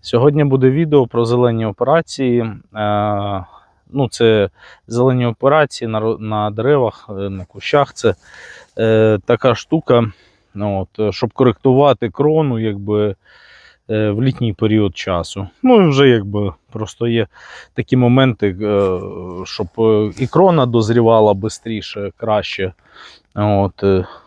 Сьогодні буде відео про зелені операції. Е, Ну, це зелені операції на, на деревах, е, на кущах. Це е, така штука, ну, от, е, щоб коректувати крону якби, в літній період часу. Ну і вже якби просто є такі моменти, щоб і крона дозрівала швидше, краще. От,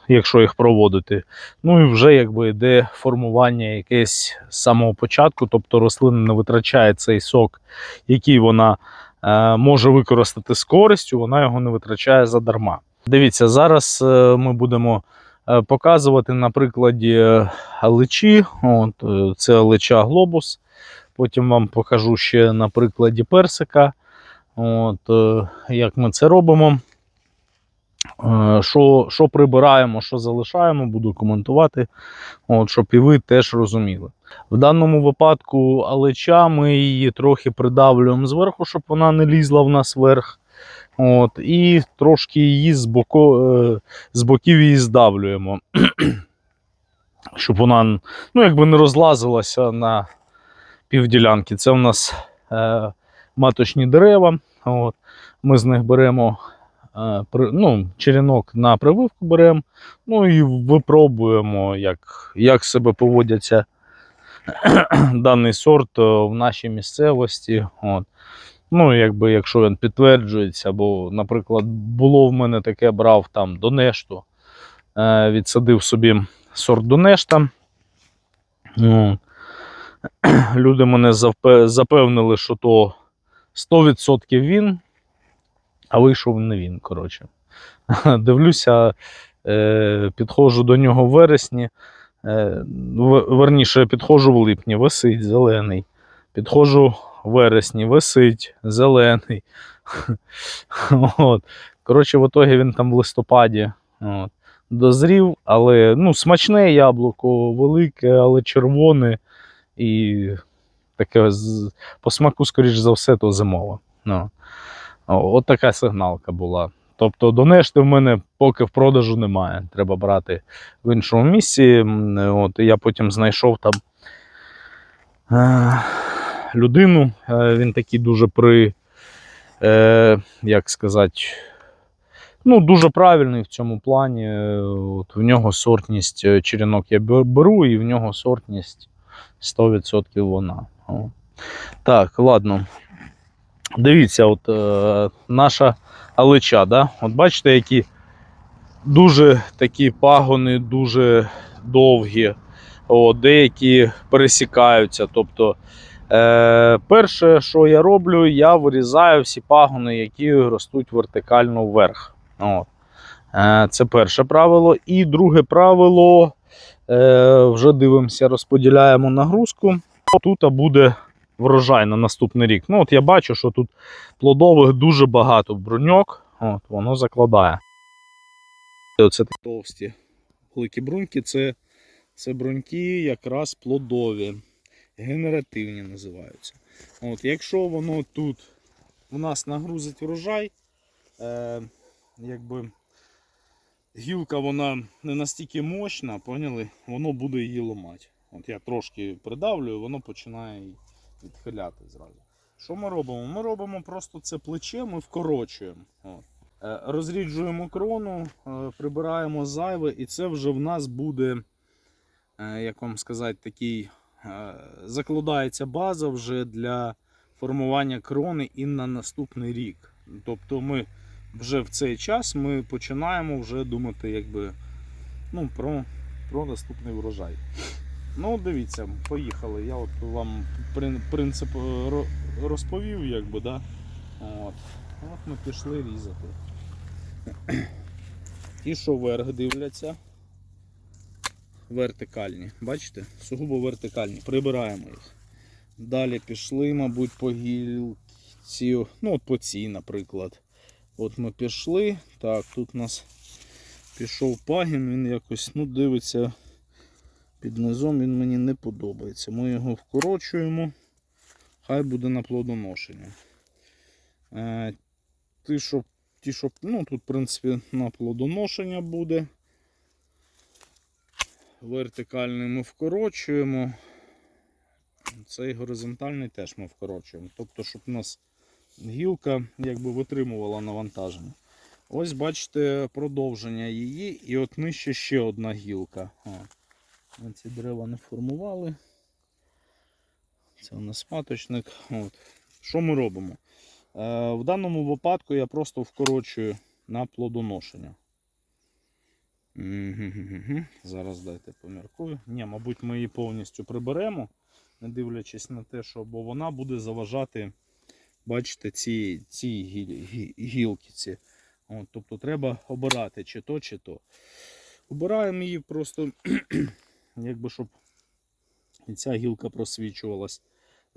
якщо їх проводити. Ну і вже якби йде формування якесь з самого початку, тобто рослина не витрачає цей сок, який вона е, може використати з користю, вона його не витрачає задарма. Дивіться, зараз е, ми будемо е, показувати на прикладі е, личі. От, це лича глобус. Потім вам покажу ще на прикладі персика. От, як ми це робимо. Е, Що, що прибираємо, що залишаємо, буду коментувати, от, щоб і ви теж розуміли. В даному випадку алеча ми її трохи придавлюємо зверху, щоб вона не лізла в нас вверх. От, і трошки її з, боку, е, з боків її здавлюємо, щоб вона ну, якби не розлазилася на півділянки. Це у нас е, маточні дерева. От, ми з них беремо ну, черенок на прививку беремо, ну і випробуємо, як, як себе поводяться даний сорт е, в нашій місцевості. От. Ну, якби, якщо він підтверджується, бо, наприклад, було в мене таке, брав там Донешту, е, відсадив собі сорт Донешта. Ну, люди мене запевнили, що то 100% він, а вийшов не він, коротше. Дивлюся, е, підходжу до нього в вересні. Е, верніше, підходжу в липні, висить зелений. Підходжу в вересні, висить зелений. От. Коротше, в ітогі він там в листопаді от, дозрів, але ну, смачне яблуко, велике, але червоне. І таке по смаку, скоріш за все, то зимове. Ну. От така сигналка була. Тобто донешти в мене поки в продажу немає. Треба брати в іншому місці. От, я потім знайшов там е, людину. Е, він такий дуже при, е, як сказати, ну, дуже правильний в цьому плані. Е, От, в нього сортність е, черенок я беру, і в нього сортність 100% вона. Так, ладно. Дивіться, от е, наша алича, да? от бачите, які дуже такі пагони, дуже довгі, от, деякі пересікаються. Тобто, е, перше, що я роблю, я вирізаю всі пагони, які ростуть вертикально вверх. От. Е, це перше правило. І друге правило, е, вже дивимося, розподіляємо нагрузку. Тут буде врожай на наступний рік. Ну, от я бачу, що тут плодових дуже багато бруньок. От, воно закладає. Оце товсті великі бруньки це, це бруньки якраз плодові, генеративні називаються. От, якщо воно тут у нас нагрузить врожай, е, якби гілка вона не настільки мощна, поняли, воно буде її ламати. От я трошки придавлюю, воно починає відхиляти зразу. Що ми робимо? Ми робимо просто це плече, ми вкорочуємо. От. Е, Розріджуємо крону, е, прибираємо зайве, і це вже в нас буде, е, як вам сказати, такий закладається база вже для формування крони і на наступний рік. Тобто ми вже в цей час ми починаємо вже думати якби, ну, про, про наступний врожай. Ну, дивіться, поїхали. Я от вам принцип е, розповів, якби, да? От. От ми пішли різати. Ті, що вверх дивляться. Вертикальні. Бачите? Сугубо вертикальні. Прибираємо їх. Далі пішли, мабуть, по гілці. Ну, от по цій, наприклад. От ми пішли. Так, тут у нас пішов пагін, він якось ну, дивиться під низом, він мені не подобається. Ми його вкорочуємо. Хай буде на плодоношення. Е, ті, що, ті, що, ну, тут, в принципі, на плодоношення буде. Вертикальний ми вкорочуємо. Цей горизонтальний теж ми вкорочуємо. Тобто, щоб у нас гілка якби витримувала навантаження. Ось бачите продовження її, і от нижче ще одна гілка. Ці дерева не формували. Це у нас маточник. От. Що ми робимо? Е, в даному випадку я просто вкорочую на плодоношення. Зараз дайте поміркую. Ні, мабуть, ми її повністю приберемо, не дивлячись на те, що бо вона буде заважати, бачите, ці, ці гілки. Ці. От, тобто треба обирати чи то, чи то. Обираємо її просто, якби щоб ця гілка просвічувалась.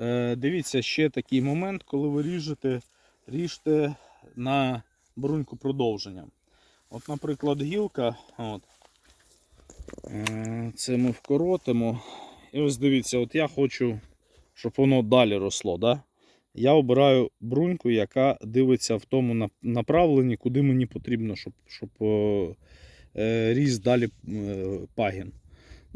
Е, дивіться, ще такий момент, коли ви ріжете, ріжте на бруньку продовження. От, наприклад, гілка. От, Е, це ми вкоротимо. І ось дивіться, от я хочу, щоб воно далі росло. Да? Я обираю бруньку, яка дивиться в тому направленні, куди мені потрібно, щоб, щоб е, ріс далі е, пагін.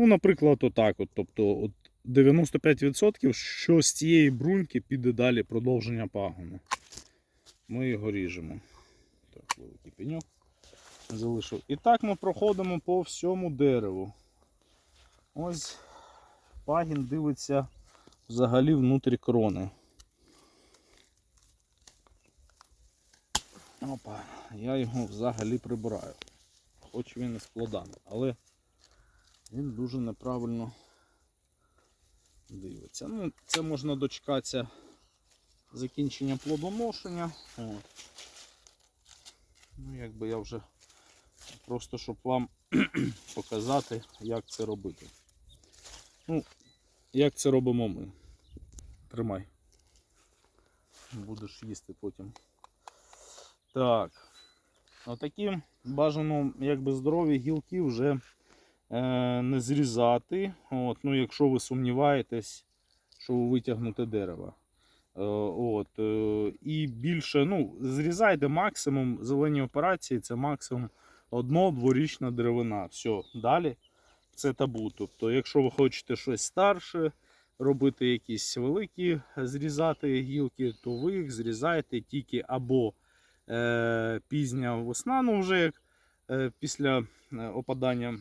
Ну, наприклад, отак. От, тобто от 95% що з цієї бруньки піде далі продовження пагону. Ми його ріжемо. Так, великий пеньок залишив. І так ми проходимо по всьому дереву. Ось пагін дивиться взагалі внутрі крони. Опа, я його взагалі прибираю. Хоч він і плодами, але він дуже неправильно дивиться. Ну, це можна дочекатися закінчення плодоношення. От. Ну, якби я вже просто щоб вам показати, як це робити. Ну, як це робимо ми. Тримай. Будеш їсти потім. Так. Отакі бажано якби здорові гілки вже не зрізати. От, ну, якщо ви сумніваєтесь, що ви витягнете дерево. Е, от, е, і більше, ну, зрізайте максимум зелені операції, це максимум одно-дворічна деревина. Все, далі це табу. Тобто, якщо ви хочете щось старше, робити якісь великі, зрізати гілки, то ви їх зрізаєте тільки або е, пізня весна, ну вже як е, після е, опадання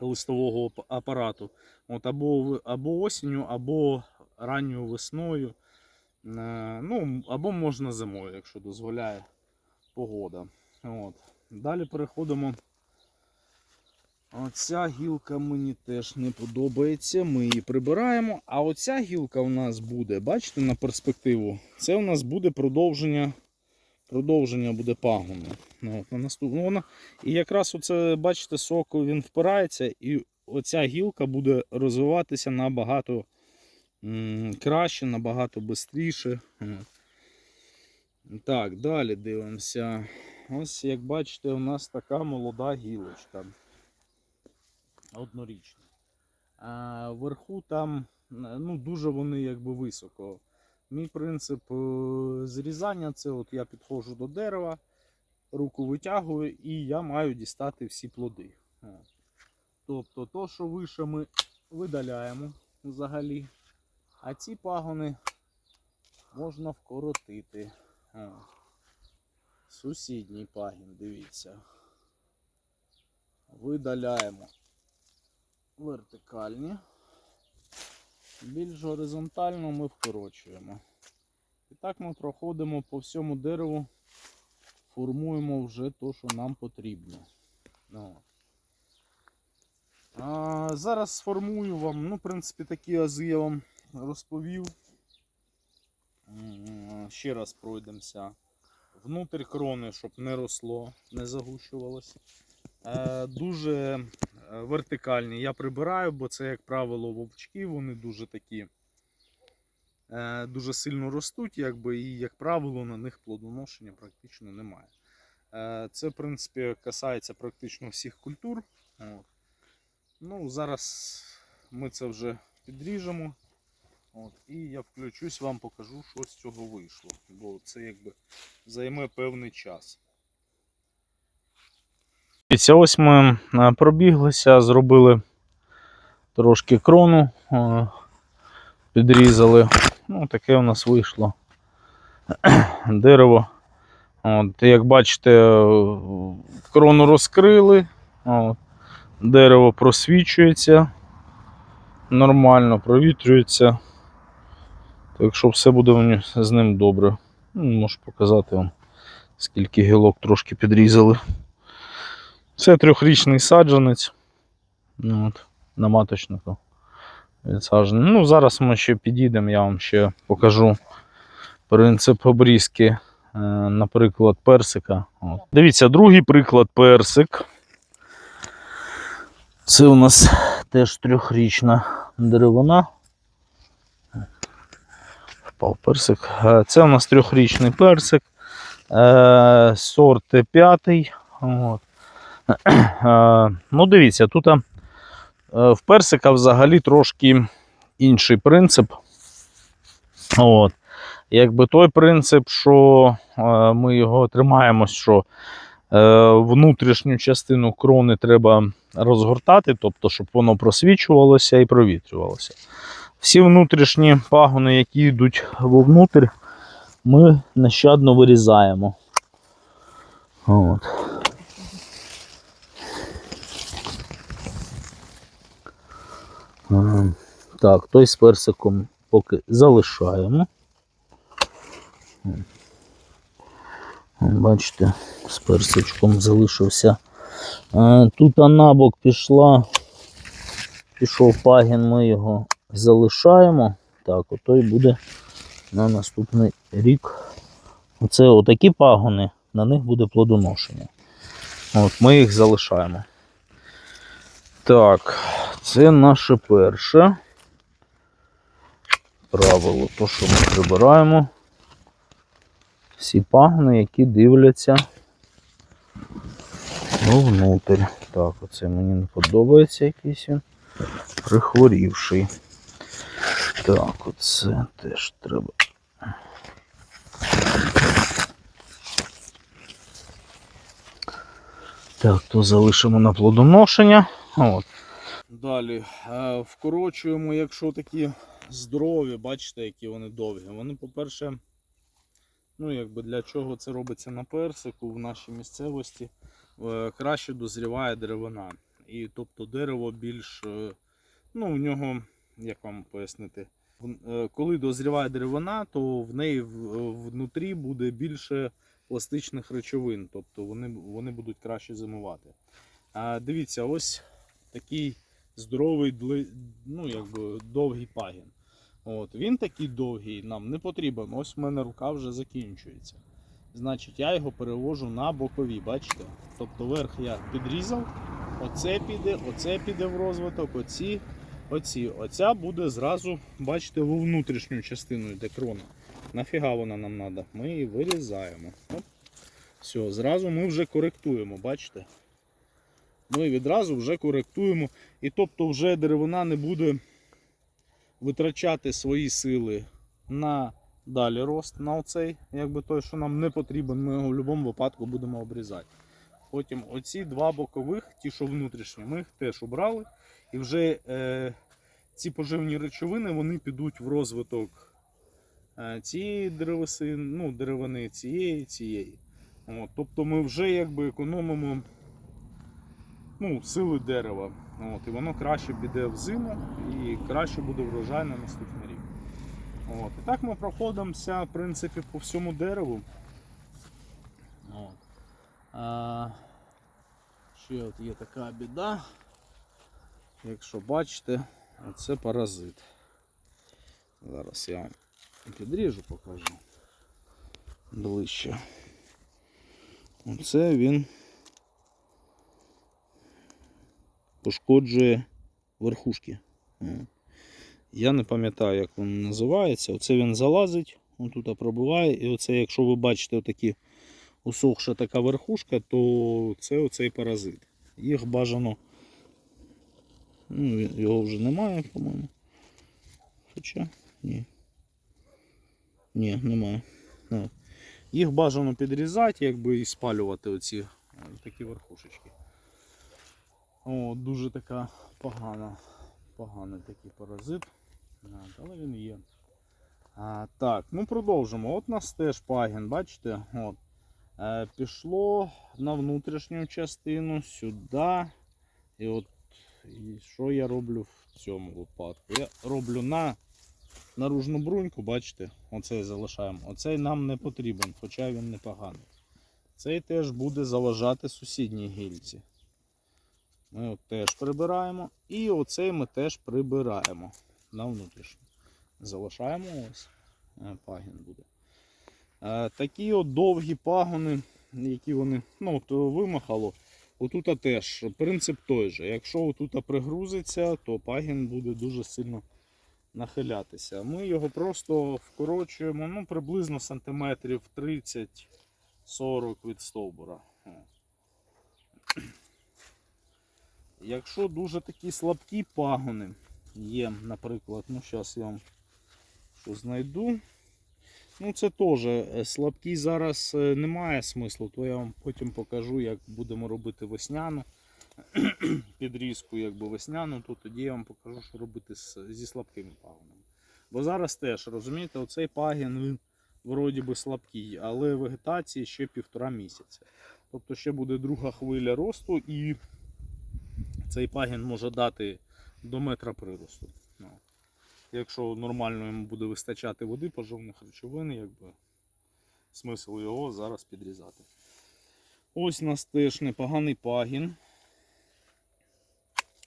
листового апарату. От, або, або осінню, або ранньою весною. Е, ну, або можна зимою, якщо дозволяє погода. От. Далі переходимо. Оця гілка мені теж не подобається. Ми її прибираємо. А оця гілка у нас буде, бачите, на перспективу, це у нас буде продовження. Продовження буде пагону. Ну, на наступ... ну, вона... І якраз оце, бачите, сок він впирається, і оця гілка буде розвиватися набагато краще, набагато швидше. Так, далі дивимося. Ось, як бачите, у нас така молода гілочка. Однорічна. А вверху там ну, дуже вони якби високо. Мій принцип е, зрізання це от я підходжу до дерева, руку витягую і я маю дістати всі плоди. Тобто то, що вище ми видаляємо взагалі, а ці пагони можна вкоротити. Сусідній пагін, дивіться. Видаляємо вертикальні. Більш горизонтально ми вкорочуємо. І так ми проходимо по всьому дереву, формуємо вже те, що нам потрібно. Ну. А, зараз сформую вам, ну, в принципі, такі ази я вам розповів. Ще раз пройдемося. Внутрі крони, щоб не росло, не загущувалося. Е, дуже вертикальні я прибираю, бо це, як правило, вовчки, вони дуже такі е, дуже сильно ростуть, якби, і, як правило, на них плодоношення практично немає. Е, це, в принципі, касається практично всіх культур. От. Ну, зараз ми це вже підріжемо. От, і я включусь, вам покажу, що з цього вийшло. Бо це якби займе певний час. Ось ми е, пробіглися, зробили трошки крону. Е, підрізали. Ну, таке у нас вийшло дерево. От, як бачите, е, крону розкрили, от, дерево просвічується, нормально провітрюється. Так що все буде з ним добре. Ну, Можу показати вам, скільки гілок трошки підрізали. Це трьохрічний саджанець. Ну, от, на маточнику відсаджений. Ну, зараз ми ще підійдемо, я вам ще покажу принцип обрізки, е, наприклад, персика. От. Дивіться, другий приклад персик. Це у нас теж трьохрічна деревина. Впав персик. Е, Це у нас трьохрічний персик. Е, сорт п'ятий. От. Е, ну, дивіться, тут е, в персика взагалі трошки інший принцип. От. Якби той принцип, що е, ми його тримаємось, що внутрішню частину крони треба розгортати, тобто, щоб воно просвічувалося і провітрювалося. Всі внутрішні пагони, які йдуть вовнутрь, ми нещадно вирізаємо. От. Так, той з персиком поки залишаємо. Бачите, з персичком залишився. Е, Тут набок пішла, пішов пагін, ми його залишаємо. Так, отой буде на наступний рік. Оце отакі пагони, на них буде плодоношення. От, ми їх залишаємо. Так, це наше перше правило. То, що ми прибираємо всі пагони, які дивляться вовнутрь. Так, оце мені не подобається якийсь він прихворівший. Так, оце теж треба. Так, то залишимо на плодоношення. От. Далі е, вкорочуємо, якщо такі здорові, бачите, які вони довгі. Вони, по-перше, ну якби для чого це робиться на персику в нашій місцевості, е, краще дозріває деревина. І тобто дерево більш, е, ну в нього, як вам пояснити, коли дозріває деревина, то в неї внутрі буде більше пластичних речовин, тобто вони, вони будуть краще зимувати. Дивіться, ось такий здоровий, ну, якби, довгий пагін. От, він такий довгий, нам не потрібен. Ось в мене рука вже закінчується. Значить, я його перевожу на бокові, бачите? Тобто верх я підрізав, оце піде, оце піде в розвиток, оці, оці. Оця буде зразу, бачите, во внутрішню частину йде крона. Нафіга вона нам треба? Ми її вирізаємо. Оп. Все, зразу ми вже коректуємо, бачите? Ми відразу вже коректуємо. І тобто вже деревина не буде витрачати свої сили на далі рост, на оцей, якби той, що нам не потрібен, ми його в будь-якому випадку будемо обрізати. Потім оці два бокових, ті, що внутрішні, ми їх теж обрали. І вже е, ці поживні речовини вони підуть в розвиток е, цієї деревиси, ну, деревини, цієї, цієї. От, тобто ми вже якби економимо ну, сили дерева. От, і воно краще піде в зиму і краще буде врожай на наступний рік. От. І так ми проходимося в принципі, по всьому дереву. От. А, ще от є така біда. Якщо бачите, це паразит. Зараз я підріжу, покажу ближче. Оце він пошкоджує верхушки. Я не пам'ятаю, як він називається. Оце він залазить, он тут пробиває. І оце, якщо ви бачите отакі усохша така верхушка, то це оцей паразит. Їх бажано. Ну, його вже немає, по-моєму. Хоча ні. Ні, немає. От. Їх бажано підрізати, якби і спалювати оці е, такі верхушечки. О, дуже така погана, поганий такий паразит. Але він є. А, так, ну продовжимо. От у нас теж пагін, бачите? От. Е, пішло на внутрішню частину сюди. І от і що я роблю в цьому випадку? Я роблю на наружну бруньку, бачите, оцей залишаємо. Оцей нам не потрібен, хоча він непоганий. Цей теж буде заважати сусідній гільці. Ми от теж прибираємо. І оцей ми теж прибираємо на внутрішню. Залишаємо ось. е, Пагін буде. Е, Такі от довгі пагони, які вони ну, от вимахало. Отут теж принцип той же. Якщо отут пригрузиться, то пагін буде дуже сильно нахилятися. Ми його просто вкорочуємо ну, приблизно сантиметрів 30-40 від стовбура. Якщо дуже такі слабкі пагони є, наприклад, ну зараз я вам що знайду. Ну, це теж е, слабкі зараз е, немає смислу, то я вам потім покажу, як будемо робити весняну підрізку, якби весняну, то тоді я вам покажу, що робити зі слабкими пагонами. Бо зараз теж, розумієте, оцей пагін він вроді би слабкий, але вегетації ще півтора місяця. Тобто ще буде друга хвиля росту і цей пагін може дати до метра приросту. Ну, Якщо нормально йому буде вистачати води, поживних речовин, якби смисл його зараз підрізати. Ось у нас теж непоганий пагін.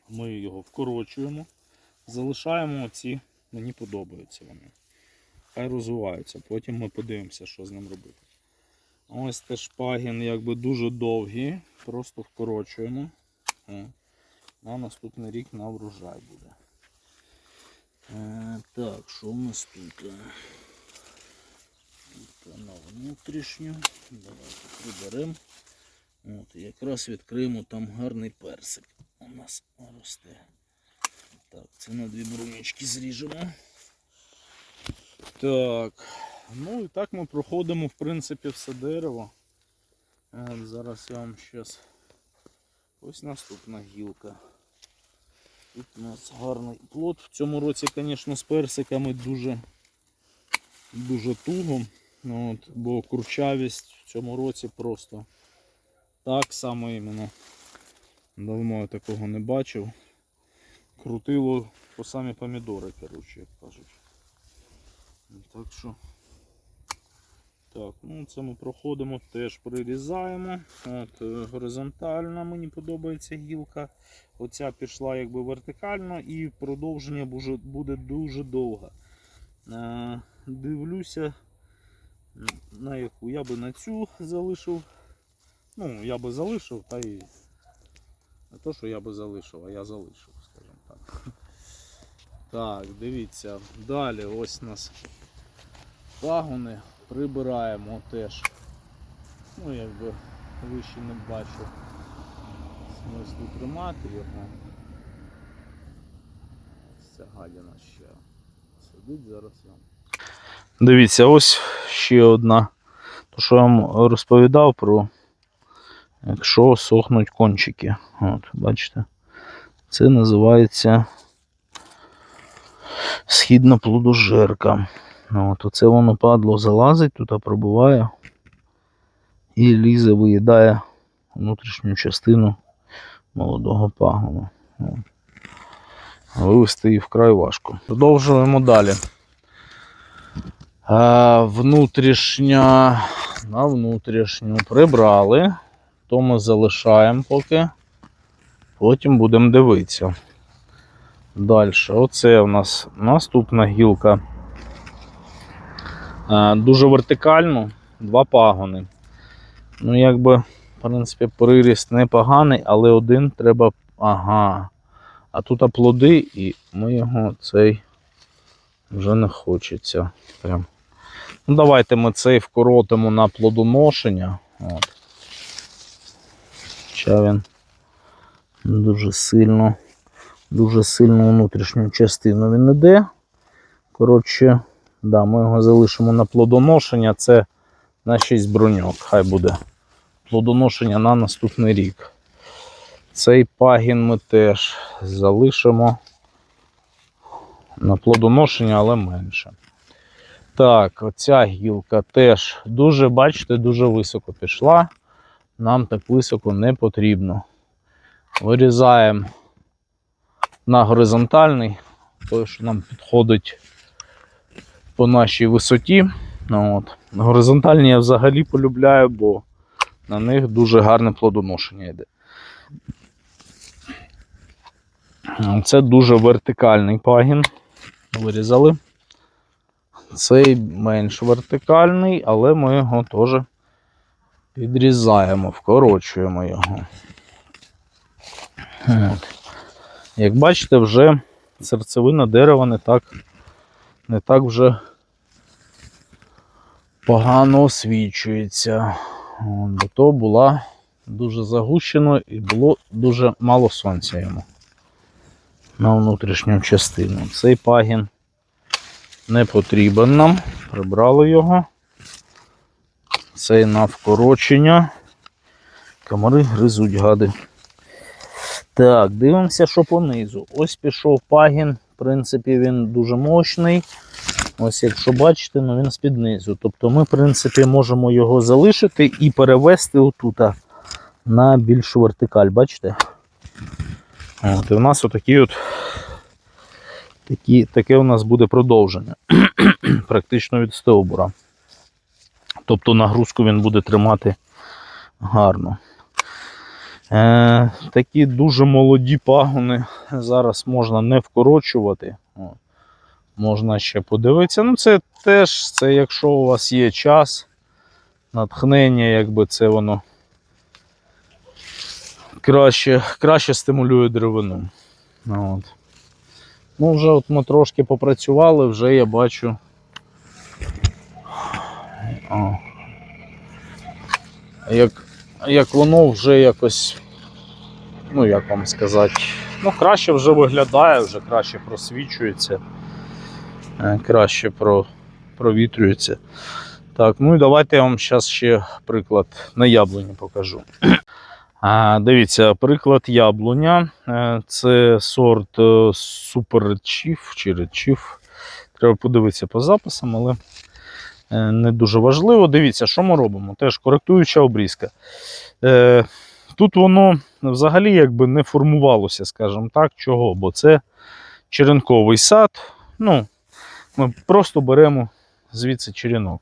Ми його вкорочуємо, залишаємо оці, мені подобаються вони. Хай розвиваються, потім ми подивимося, що з ним робити. Ось теж пагін якби дуже довгий, просто вкорочуємо. О, На наступний рік на врожай буде. Е, так, що у нас тут? Тут на внутрішню. Давайте приберемо. От, якраз відкриємо там гарний персик. У нас росте. Так, це на дві брунічки зріжемо. Так. Ну і так ми проходимо, в принципі, все дерево. Е, Зараз я вам щас. Ось наступна гілка. Тут у нас гарний плод. В цьому році, звісно, з персиками дуже, дуже туго. Ну, От, бо курчавість в цьому році просто так само іменно. Давно я такого не бачив. Крутило по самі помідори, коротше, як кажуть. Так що. Так, ну це ми проходимо, теж прирізаємо. От, е, горизонтально мені подобається гілка. Оця пішла якби вертикально і продовження буде, дуже довго. Е, дивлюся, на яку я би на цю залишив. Ну, я би залишив, та і не то, що я би залишив, а я залишив, скажімо так. Так, дивіться, далі ось у нас пагони прибираємо теж. Ну, якби вище не бачу смислу тримати його. Ця гадіна ще сидить зараз. Дивіться, ось ще одна. То, що я вам розповідав про якщо сохнуть кончики. От, бачите? Це називається східна плодожерка. Ну, От, оце воно падло залазить, тут пробуває і лізе, виїдає внутрішню частину молодого пагону. Вивести її вкрай важко. Продовжуємо далі. А, внутрішня на внутрішню прибрали, то ми залишаємо поки. Потім будемо дивитися. Далі, оце у нас наступна гілка. А, дуже вертикально, два пагони. Ну, якби, в принципі, приріст непоганий, але один треба. Ага. А тут плоди, і ми його цей вже не хочеться. Прям. Ну, давайте ми цей вкоротимо на плодоношення. От. Хоча він дуже сильно, дуже сильно внутрішню частину він іде. Коротше, да, ми його залишимо на плодоношення. Це на 6 броньок. Хай буде плодоношення на наступний рік. Цей пагін ми теж залишимо. на плодоношення, але менше. Так, оця гілка теж дуже, бачите, дуже високо пішла. Нам так високо не потрібно. Вирізаємо на горизонтальний, той, що нам підходить по нашій висоті. Ну, От. Горизонтальні я взагалі полюбляю, бо на них дуже гарне плодоношення йде. Це дуже вертикальний пагін. Вирізали. Цей менш вертикальний, але ми його теж підрізаємо, вкорочуємо його. От. Як бачите, вже серцевина дерева не так, не так вже погано освічується. Бо то була дуже загущено і було дуже мало сонця йому на внутрішню частину. Цей пагін не потрібен нам. Прибрали його. Цей на вкорочення. Комари гризуть гади. Так, дивимося, що понизу. Ось пішов пагін. В принципі, він дуже мощний. Ось, якщо бачите, ну він з-під низу. Тобто ми, в принципі, можемо його залишити і перевести отут на більшу вертикаль. Бачите? От, і у нас отакі от такі, таке у нас буде продовження. Практично від стовбура. Тобто нагрузку він буде тримати гарно. Е, такі дуже молоді пагони зараз можна не вкорочувати. Можна ще подивитися. Ну, це теж, це якщо у вас є час, натхнення, якби це воно краще, краще стимулює деревину. Ну, От. Ну, вже от ми трошки попрацювали, вже я бачу. О. Як, як воно вже якось, ну як вам сказати, ну краще вже виглядає, вже краще просвічується, е, краще про, провітрюється. Так, ну і давайте я вам зараз ще приклад на яблуні покажу. А, Дивіться, приклад яблуня. Е, Це сорт Super Chief чи Red Chief. Треба подивитися по записам, але не дуже важливо. Дивіться, що ми робимо. Теж коректуюча обрізка. Е, Тут воно взагалі якби не формувалося, скажімо так, чого, бо це черенковий сад. Ну, Ми просто беремо звідси черенок.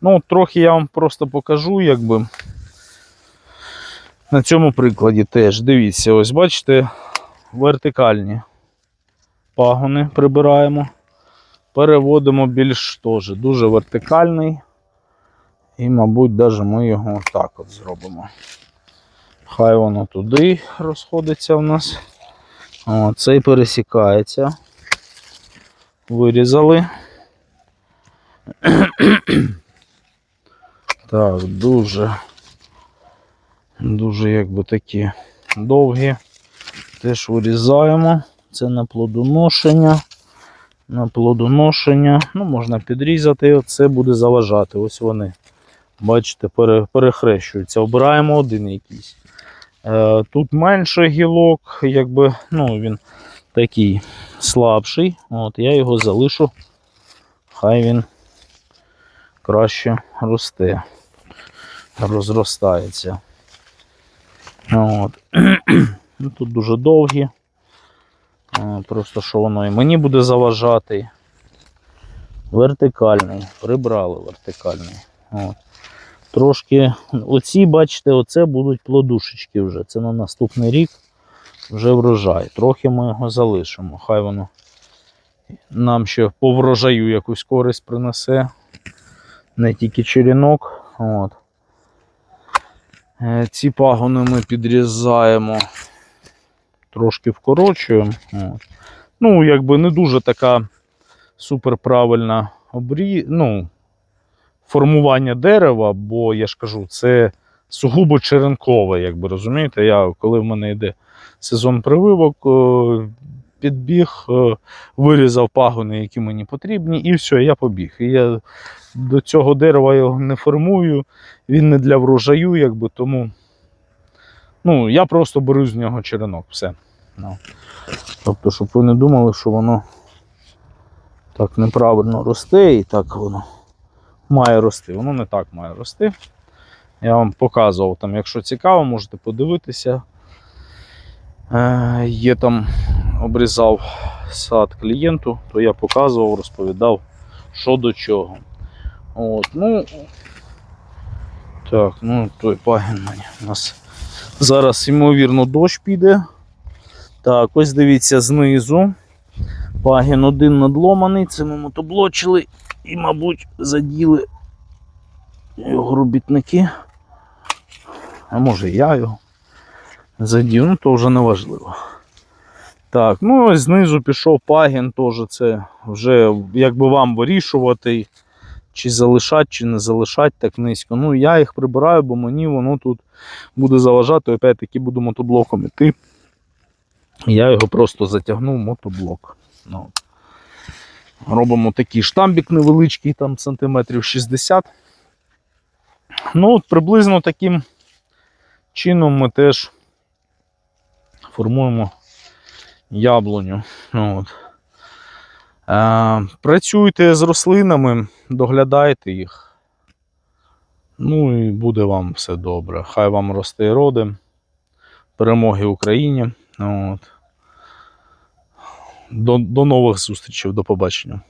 Ну, Трохи я вам просто покажу, якби. На цьому прикладі теж дивіться, ось бачите, вертикальні пагони прибираємо, переводимо більш теж дуже вертикальний. І, мабуть, навіть ми його так от зробимо. Хай воно туди розходиться в нас. О, цей пересікається. Вирізали. Так, дуже Дуже якби такі довгі. Теж вирізаємо. Це на плодоношення. На плодоношення. Ну, можна підрізати, оце буде заважати. Ось вони. Бачите, перехрещуються. Обираємо один якийсь. Е, Тут менше гілок, якби, ну, він такий слабший. От, Я його залишу. Хай він краще росте, розростається. От. Ну, Тут дуже довгі. Е, Просто що воно і мені буде заважати. Вертикальний. Прибрали вертикальний. От. Трошки оці, бачите, оце будуть плодушечки вже. Це на наступний рік вже врожай. Трохи ми його залишимо. Хай воно нам ще по врожаю якусь користь принесе. Не тільки черенок. От. Е, Ці пагони ми підрізаємо, трошки вкорочуємо. Ну, якби не дуже така суперправильна обрі... ну, формування дерева, бо я ж кажу, це сугубо черенкове, якби розумієте. Я, коли в мене йде сезон прививок, е, підбіг, е, вирізав пагони, які мені потрібні, і все, я побіг. І я до цього дерева його не формую, він не для врожаю, якби тому. Ну, я просто беру з нього черенок, все. Ну. Тобто, щоб ви не думали, що воно так неправильно росте і так воно має рости. Воно не так має рости. Я вам показував там, якщо цікаво, можете подивитися. Е, є там, обрізав сад клієнту, то я показував, розповідав, що до чого. От, ну, так, ну той пагін. У нас зараз, ймовірно, дощ піде. Так, ось дивіться знизу. Пагін один надломаний, це ми мотоблочили і, мабуть, заділи його робітники. А може я його задів, ну то вже не важливо. Так, ну ось знизу пішов пагін, теж це вже якби вам вирішувати, чи залишати, чи не залишати так низько. Ну я їх прибираю, бо мені воно тут буде заважати, опять-таки буду мотоблоком іти. Я його просто затягнув в мотоблок. Ну. Робимо такий штамбік невеличкий, там сантиметрів 60. Ну, от приблизно таким чином ми теж формуємо яблуню. Ну, От. Е, працюйте з рослинами, доглядайте їх. Ну і буде вам все добре. Хай вам росте і роди. Перемоги Україні. От. До, до нових зустрічей, до побачення.